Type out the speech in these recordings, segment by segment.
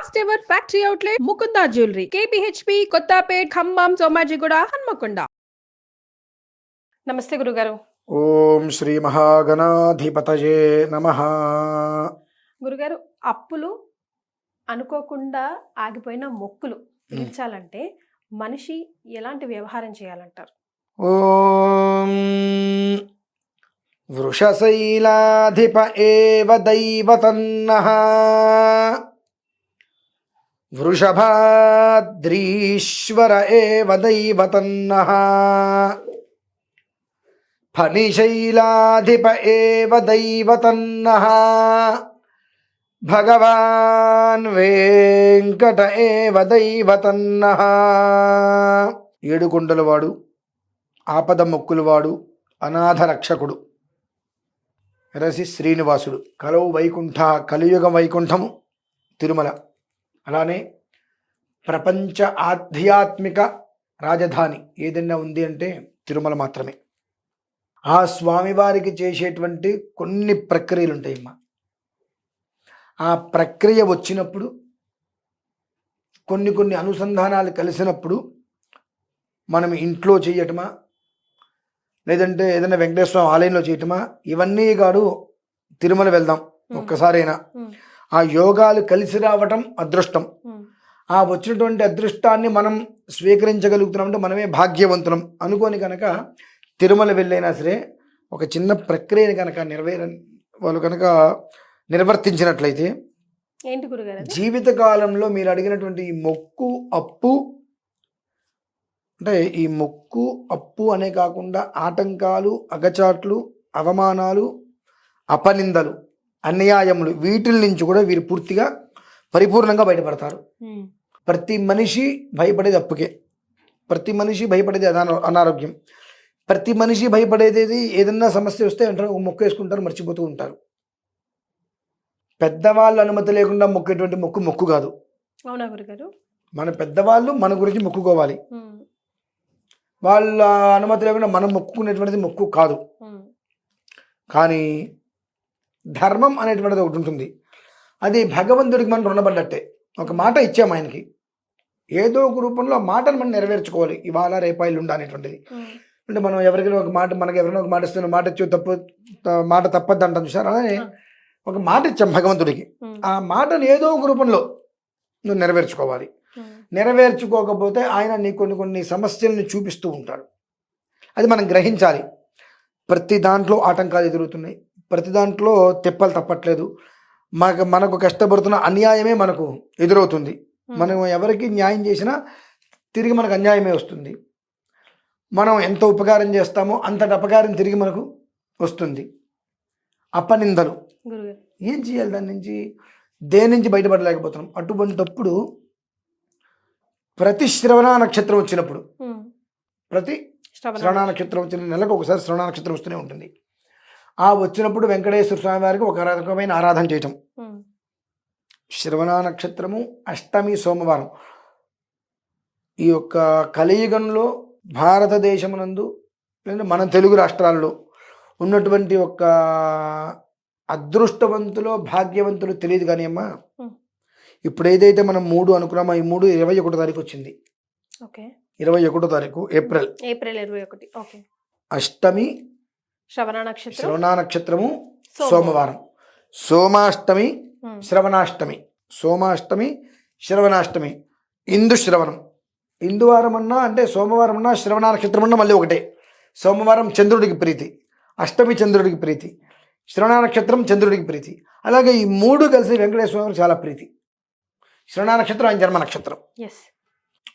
First ever factory outlet Mukunda jewellery KPHB Kothapet Khammam Somajiguda Hanamkonda నమస్తే గురుగారు ఓం శ్రీ మహాగణాధిపతయే నమ. గురుగారు అప్పులు అనుకోకుండా ఆగిపోయిన మొక్కులు తీర్చాలంటే మనిషి ఎలాంటి వ్యవహారం చేయాలంటారు? ఓం వృషశైలాధిప ఏవ దైవతన్న. వృషభాద్రీశ్వర ఏవ దైవతన్న? ఫణిశైలాధిప ఏవ దైవతన్న? భగవాన్ వెంకట ఏవ దైవతన్న? ఏడుకొండలవాడు ఆపద మొక్కులవాడు అనాథ రక్షకుడు రసి శ్రీనివాసుడు. కలవు వైకుంఠ కలియుగ వైకుంఠము తిరుమల. అలానే ప్రపంచ ఆధ్యాత్మిక రాజధాని ఏదైనా ఉంది అంటే తిరుమల మాత్రమే. ఆ స్వామివారికి చేసేటువంటి కొన్ని ప్రక్రియలు ఉంటాయమ్మా ఆ ప్రక్రియ వచ్చినప్పుడు కొన్ని కొన్ని అనుసంధానాలు కలిసినప్పుడు మనం ఇంట్లో చేయటమా లేదంటే ఏదైనా వెంకటేశ్వర ఆలయంలో చేయటమా ఇవన్నీ కాదు తిరుమల వెళ్దాం ఒక్కసారైనా. ఆ యోగాలు కలిసి రావటం అదృష్టం. ఆ వచ్చినటువంటి అదృష్టాన్ని మనం స్వీకరించగలుగుతున్నామంటే మనమే భాగ్యవంతులం. అనుకోని కనుక తిరుమల వెళ్ళైనా సరే ఒక చిన్న ప్రక్రియని కనుక నెరవేర వాళ్ళు కనుక నిర్వర్తించినట్లయితే ఏంటి గురుగారు మీరు అడిగినటువంటి ఈ మొక్కు అప్పు అంటే ఈ మొక్కు అప్పు అనే కాకుండా ఆటంకాలు అగచాట్లు అవమానాలు అపనిందలు అన్యాయములు వీటిల నుంచి కూడా వీరు పూర్తిగా పరిపూర్ణంగా బయటపడతారు. ప్రతి మనిషి భయపడేది అప్పుకే. ప్రతి మనిషి భయపడేది అనారో అనారోగ్యం. ప్రతి మనిషి భయపడేది ఏదన్నా సమస్య వస్తే అంటారు మొక్కు వేసుకుంటారు మర్చిపోతూ ఉంటారు. పెద్దవాళ్ళ అనుమతి లేకుండా మొక్కేటువంటి మొక్కు మొక్కు కాదు. అవునా గురుగారు? మన పెద్దవాళ్ళు మన గురించి మొక్కుకోవాలి. వాళ్ళ అనుమతి లేకుండా మనం మొక్కుకునేటువంటిది మొక్కు కాదు. కానీ ధర్మం అనేటువంటిది ఒకటి ఉంటుంది. అది భగవంతుడికి మనం రుణపడ్డట్టే. ఒక మాట ఇచ్చాం ఆయనకి. ఏదో ఒక రూపంలో మాటను మనం నెరవేర్చుకోవాలి. ఇవాళ రేపాయిలు ఉండ అనేటువంటిది. అంటే మనం ఎవరికైనా ఒక మాట మనకి ఎవరైనా ఒక మాట ఇస్తున్న మాట ఇచ్చి తప్పు మాట తప్పద్దు అంటాం చూసారు? అలానే ఒక మాట ఇచ్చాం భగవంతుడికి. ఆ మాటను ఏదో ఒక రూపంలో నువ్వు నెరవేర్చుకోవాలి. నెరవేర్చుకోకపోతే ఆయన నీ కొన్ని కొన్ని సమస్యలను చూపిస్తూ ఉంటాడు. అది మనం గ్రహించాలి. ప్రతి దాంట్లో ఆటంకాలు ఎదురుతున్నాయి ప్రతి దాంట్లో తెప్పలు తప్పట్లేదు. మనకు మనకు కష్టపడుతున్న అన్యాయమే మనకు ఎదురవుతుంది. మనం ఎవరికి న్యాయం చేసినా తిరిగి మనకు అన్యాయమే వస్తుంది. మనం ఎంత ఉపకారం చేస్తామో అంతటి అపకారం తిరిగి మనకు వస్తుంది. అపనిందలు. ఏం చేయాలి దాని నుంచి? దేని నుంచి బయటపడలేకపోతున్నాం? అటువంటప్పుడు ప్రతి శ్రవణ నక్షత్రం వచ్చినప్పుడు ప్రతి శ్రవణ నక్షత్రం వచ్చిన నెలకు ఒకసారి శ్రవణ నక్షత్రం వస్తూనే ఉంటుంది. ఆ వచ్చినప్పుడు వెంకటేశ్వర స్వామి వారికి ఒక రకమైన ఆరాధన చేయటం. శ్రవణ నక్షత్రము అష్టమి సోమవారం. ఈ యొక్క కలియుగంలో భారతదేశమునందు లేదంటే మన తెలుగు రాష్ట్రాల్లో ఉన్నటువంటి ఒక అదృష్టవంతులో భాగ్యవంతులు తెలియదు కానీ అమ్మా. ఇప్పుడు ఏదైతే మనం మూడు అనుకున్నామో ఈ మూడు ఇరవై ఒకటో తారీఖు వచ్చింది. ఇరవై ఒకటో తారీఖు ఏప్రిల్. ఏప్రిల్ ఇరవై ఒకటి. అష్టమి శ్రవణ నక్షత్రం. శ్రవణ నక్షత్రము సోమవారం. సోమాష్టమి శ్రవణాష్టమి. సోమాష్టమి శ్రవణాష్టమి. ఇందు శ్రవణం. ఇందువారం అన్నా అంటే సోమవారం అన్నా శ్రవణ నక్షత్రం అన్నా మళ్ళీ ఒకటే. సోమవారం చంద్రుడికి ప్రీతి. అష్టమి చంద్రుడికి ప్రీతి. శ్రవణ నక్షత్రం చంద్రుడికి ప్రీతి. అలాగే ఈ మూడు కలిసి వెంకటేశ్వర చాలా ప్రీతి. శ్రవణ నక్షత్రం ఆయన జన్మ నక్షత్రం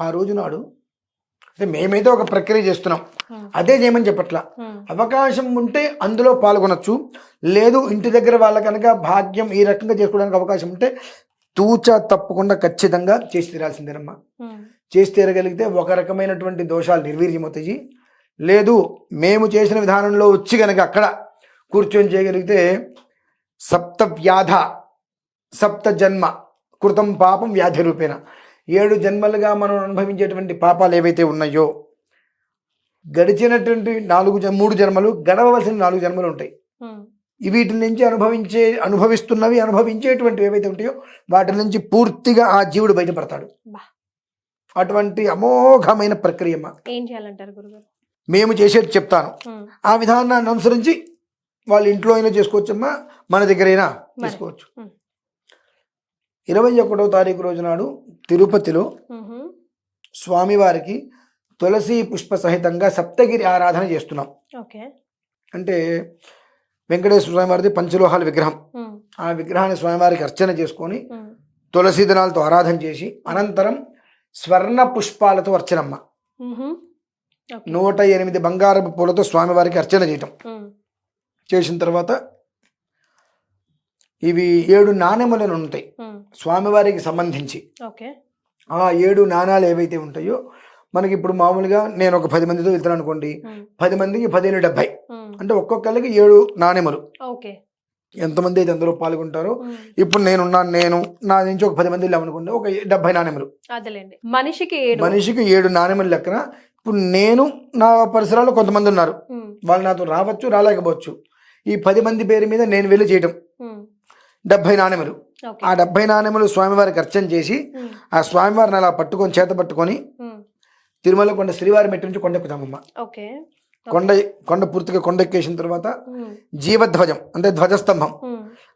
ఆ రోజు నాడు అంటే మేమైతే ఒక ప్రక్రియ చేస్తున్నాం. అదే చేయమని చెప్పట్లా. అవకాశం ఉంటే అందులో పాల్గొనొచ్చు. లేదు ఇంటి దగ్గర వాళ్ళ కనుక భాగ్యం ఈ రకంగా చేసుకోవడానికి అవకాశం ఉంటే తూచా తప్పకుండా ఖచ్చితంగా చేసి తీరాల్సిందేనమ్మా. చేసి తీరగలిగితే ఒక రకమైనటువంటి దోషాలు నిర్వీర్యమవుతాయి. లేదు మేము చేసిన విధానంలో వచ్చి కనుక అక్కడ కూర్చొని చేయగలిగితే సప్త వ్యాధ సప్త జన్మ కృతం పాపం వ్యాధి రూపేణ. ఏడు జన్మలుగా మనం అనుభవించేటువంటి పాపాలు ఏవైతే ఉన్నాయో గడిచినటువంటి నాలుగు మూడు జన్మలు గడవలసిన నాలుగు జన్మలు ఉంటాయి. వీటి నుంచి అనుభవించే అనుభవిస్తున్నవి అనుభవించేటువంటివి ఏవైతే ఉంటాయో వాటి నుంచి పూర్తిగా ఆ జీవుడు బయటపడతాడు. అటువంటి అమోఘమైన ప్రక్రియ అమ్మ. ఏం చేయాలంటారు గురుగారు? మేము చేసేది చెప్తాను. ఆ విధానాన్ని అనుసరించి వాళ్ళ ఇంట్లో అయినా చేసుకోవచ్చమ్మా మన దగ్గరైనా చేసుకోవచ్చు. ఇరవై ఒకటో తారీఖు రోజు నాడు తిరుపతిలో స్వామివారికి తులసి పుష్ప సహితంగా సప్తగిరి ఆరాధన చేస్తున్నాం. అంటే వెంకటేశ్వర స్వామివారిది పంచలోహాల విగ్రహం. ఆ విగ్రహాన్ని స్వామివారికి అర్చన చేసుకొని తులసి దళాలతో ఆరాధన చేసి అనంతరం స్వర్ణ పుష్పాలతో అర్చనమ్మ. నూట ఎనిమిది బంగారపు పూలతో స్వామివారికి అర్చన చేయటం. చేసిన తర్వాత ఇవి ఏడు నాణెములను ఉంటాయి. స్వామివారికి సంబంధించి. ఆ ఏడు నాణాలు ఏవైతే ఉంటాయో మనకి ఇప్పుడు మామూలుగా నేను ఒక పది మందితో వెళ్తాను అనుకోండి. పది మందికి పదిహేను డెబ్బై అంటే ఒక్కొక్కరికి ఏడు నాణెములు ఓకే. ఎంతమంది అయితే అందులో పాల్గొంటారో ఇప్పుడు నేనున్నాను నేను నా నుంచి ఒక పది మంది వెళ్ళామనుకోండి ఒక డెబ్బై నాణెములు అదేలేండి. మనిషికి మనిషికి ఏడు నాణెములు లెక్కన ఇప్పుడు నేను నా పరిసరాల్లో కొంతమంది ఉన్నారు. వాళ్ళు నాతో రావచ్చు రాలేకపోవచ్చు. ఈ పది మంది పేరు మీద నేను వెళ్ళి చేయటం. డెబ్బై నాణెములు ఓకే. ఆ డెబ్బై నాణెములు స్వామివారికి అర్చన చేసి ఆ స్వామివారిని అలా పట్టుకొని చేత పట్టుకొని తిరుమల కొండ శ్రీవారి మెట్టు నుంచి కొండెక్కుతామమ్మ ఓకే. కొండ కొండ పూర్తిగా కొండెక్కేసిన తర్వాత ఉమ్, జీవధ్వజం అంటే ధ్వజస్తంభం.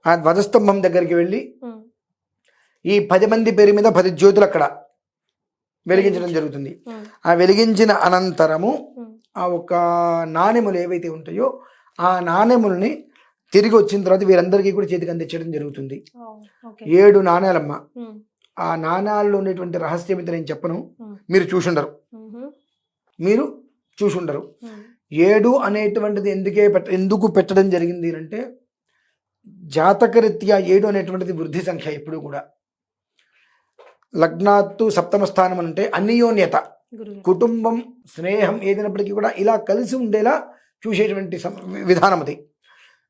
ఆ ధ్వజస్తంభం దగ్గరికి వెళ్ళి ఈ పది మంది పేరు మీద పది జ్యోతులు అక్కడ వెలిగించడం జరుగుతుంది. ఆ వెలిగించిన అనంతరము ఆ ఒక నాణెములు ఏవైతే ఉంటాయో ఆ నాణెములని తిరిగి వచ్చిన తర్వాత వీరందరికీ కూడా చేతికి అందించడం జరుగుతుంది. ఏడు నాణేలమ్మ. ఆ నాణాల్లో ఉండేటువంటి రహస్యం అయితే నేను చెప్పను. మీరు చూసుండరు. మీరు చూసుండరు. ఏడు అనేటువంటిది ఎందుకే పెట్ట ఎందుకు పెట్టడం జరిగింది అంటే జాతకరీత్యా ఏడు అనేటువంటిది వృద్ధి సంఖ్య ఎప్పుడు కూడా. లగ్నాత్తు సప్తమ స్థానం అంటే అన్యోన్యత. కుటుంబం స్నేహం ఏదైనప్పటికీ కూడా ఇలా కలిసి ఉండేలా చూసేటువంటి విధానం అది.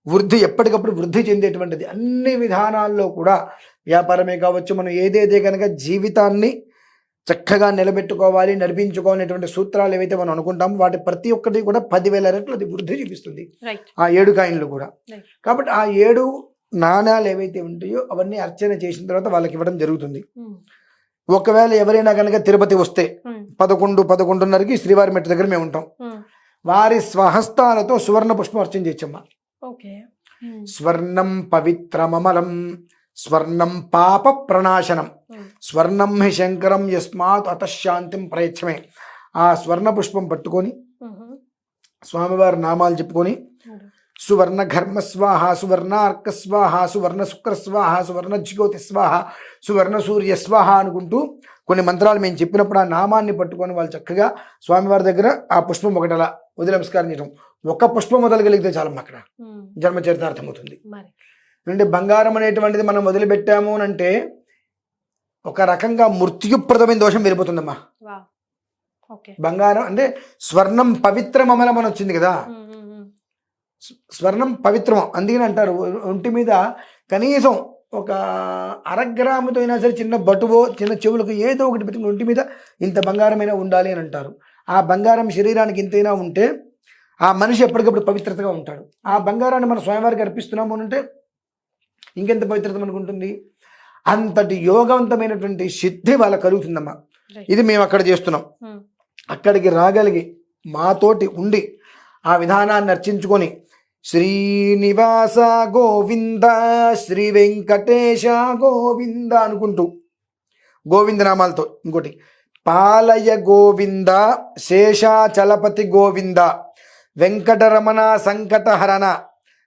వృద్ధి ఎప్పటికప్పుడు వృద్ధి చెందేటువంటిది. అన్ని విధానాల్లో కూడా వ్యాపారమే కావచ్చు మనం ఏదైతే కనుక జీవితాన్ని చక్కగా నిలబెట్టుకోవాలి నడిపించుకోవాలనేటువంటి సూత్రాలు ఏవైతే మనం అనుకుంటామో వాటి ప్రతి ఒక్కటి కూడా పదివేల రెట్లు అది వృద్ధి చూపిస్తుంది. ఆ ఏడు కాయిన్లు కూడా. కాబట్టి ఆ ఏడు నాణాలు ఏవైతే ఉంటాయో అవన్నీ అర్చన చేసిన తర్వాత వాళ్ళకి ఇవ్వడం జరుగుతుంది. ఉమ్, ఒకవేళ ఎవరైనా కనుక తిరుపతి వస్తే ఉమ్, పదకొండు పదకొండున్నరకి శ్రీవారి మెట్టు దగ్గర మేము ఉంటాం. ఉమ్, వారి స్వహస్తాలతో సువర్ణ పుష్పం అర్చన చేయొచ్చమ్మా స్వర్ణం పవిత్రమమలం స్వర్ణం పాప ప్రణాశనం స్వర్ణం హి శంకరం యస్మాత్ అతశాంతిం ప్రయచ్చమే. ఆ స్వర్ణ పుష్పం పట్టుకొని స్వామివారి నామాలు చెప్పుకొని సువర్ణ ఘర్మ స్వాహ సువర్ణ అర్క స్వాహ సువర్ణ శుక్ర స్వాహ సువర్ణ జ్యోతి స్వాహ సువర్ణ సూర్య స్వాహ అనుకుంటూ కొన్ని మంత్రాలు మేము చెప్పినప్పుడు ఆ నామాన్ని పట్టుకొని వాళ్ళు చక్కగా స్వామివారి దగ్గర ఆ పుష్పం ఒకటి వదిలి నమస్కారం చేయడం ఒక పుష్పం వదలగలిగితే చాలమ్మా అక్కడ. జన్మ చరితార్థమవుతుంది. మరి. అంటే బంగారం అనేటువంటిది మనం వదిలిపెట్టాము అని అంటే ఒక రకంగా మృత్యుప్రదమైన దోషం వెళ్ళిపోతుందమ్మా. బంగారం అంటే స్వర్ణం పవిత్రమమలం అని వచ్చింది కదా. స్వర్ణం పవిత్రం అందుకని అంటారు ఒంటి మీద కనీసం ఒక అరగ్రాముతో అయినా సరే చిన్న బటువో చిన్న చెవులకు ఏదో ఒకటి పెట్టుకుని ఒంటి మీద ఇంత బంగారమైనా ఉండాలి అని అంటారు. ఆ బంగారం శరీరానికి ఇంతైనా ఉంటే ఆ మనిషి ఎప్పటికప్పుడు పవిత్రతగా ఉంటాడు. ఆ బంగారాన్ని మన స్వయంవారికి అర్పిస్తున్నాము అని అంటే ఇంకెంత పవిత్రత మనకు ఉంటుంది? అంతటి యోగవంతమైనటువంటి సిద్ధి వాళ్ళకి కలుగుతుందమ్మా ఇది మేము అక్కడ చేస్తున్నాం. ఉమ్, అక్కడికి రాగలిగి మాతోటి ఉండి ఆ విధానాన్ని అర్చించుకొని శ్రీనివాస గోవింద శ్రీ వెంకటేశ గోవింద అనుకుంటూ గోవింద నామాలతో ఇంకోటి పాలయ గోవింద శేషాచలపతి గోవింద వెంకటరమణ సంకటహరణ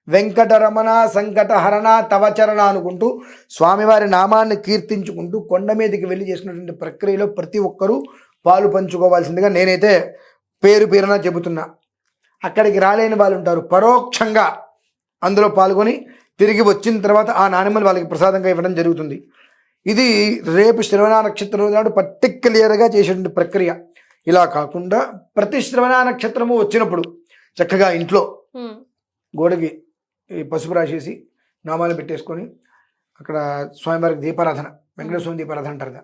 వెంకటరమణ సంకటహరణ తవచరణ అనుకుంటూ స్వామివారి నామాన్ని కీర్తించుకుంటూ కొండ మీదకి వెళ్ళి చేసినటువంటి ప్రక్రియలో ప్రతి ఒక్కరూ పాలు పంచుకోవాల్సిందిగా నేనైతే పేరు పేరున చెబుతున్నా. అక్కడికి రాలేని వాళ్ళు ఉంటారు. పరోక్షంగా అందులో పాల్గొని తిరిగి వచ్చిన తర్వాత ఆ నాణ్యమని వాళ్ళకి ప్రసాదంగా ఇవ్వడం జరుగుతుంది. ఇది రేపు శ్రవణ నక్షత్రం నాడు పర్టిక్యులర్గా చేసేటువంటి ప్రక్రియ. ఇలా కాకుండా ప్రతి శ్రవణ నక్షత్రము వచ్చినప్పుడు చక్కగా ఇంట్లో గోడకి పసుపు రాసేసి నామాలు పెట్టేసుకొని అక్కడ స్వామివారికి దీపారాధన వెంకటేశ్వర దీపారాధన అంటారు కదా.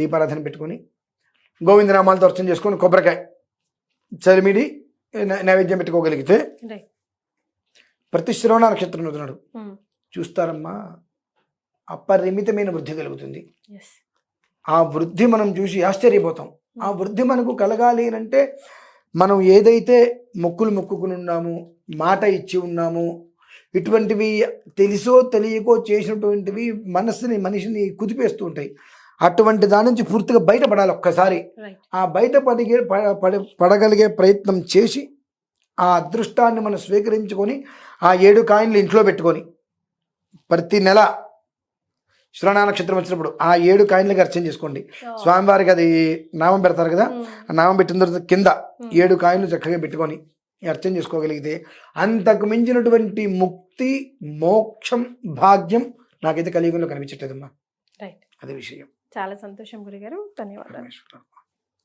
దీపారాధన పెట్టుకొని గోవిందనామాలతో అర్చన చేసుకొని కొబ్బరికాయ చరిమిడి నైవేద్యం పెట్టుకోగలిగితే ప్రతి శ్రవణ నక్షత్రం చూస్తారమ్మా. అపరిమితమైన వృద్ధి కలుగుతుంది. Yes. ఆ వృద్ధి మనం చూసి ఆశ్చర్యపోతాం. ఆ వృద్ధి మనకు కలగాలి అంటే మనం ఏదైతే మొక్కులు మొక్కుకుని ఉన్నాము మాట ఇచ్చి ఉన్నాము ఇటువంటివి తెలుసో తెలియకో చేసినటువంటివి మనస్సుని మనిషిని కుదిపేస్తూ ఉంటాయి. అటువంటి దాని నుంచి పూర్తిగా బయటపడాలి ఒక్కసారి. ఆ బయట పడిగే పడగలిగే ప్రయత్నం చేసి ఆ అదృష్టాన్ని మనం స్వీకరించుకొని ఆ ఏడు కాయిన్లు ఇంట్లో పెట్టుకొని ప్రతి నెల శ్రవణ నక్షత్రం వచ్చినప్పుడు ఆ ఏడు కాయిన్లకి అర్చన చేసుకోండి. స్వామివారికి అది నామం పెడతారు కదా ఆ నామం పెట్టిన తర్వాత కింద ఏడు కాయిన్లు చక్కగా పెట్టుకొని అర్చన చేసుకోగలిగితే అంతకు మించినటువంటి ముక్తి మోక్షం భాగ్యం నాకైతే కలియుగంలో కనిపించట్లేదమ్మా. రైట్ అదే విషయం. చాలా సంతోషం గురుగారు. ధన్యవాదాలు.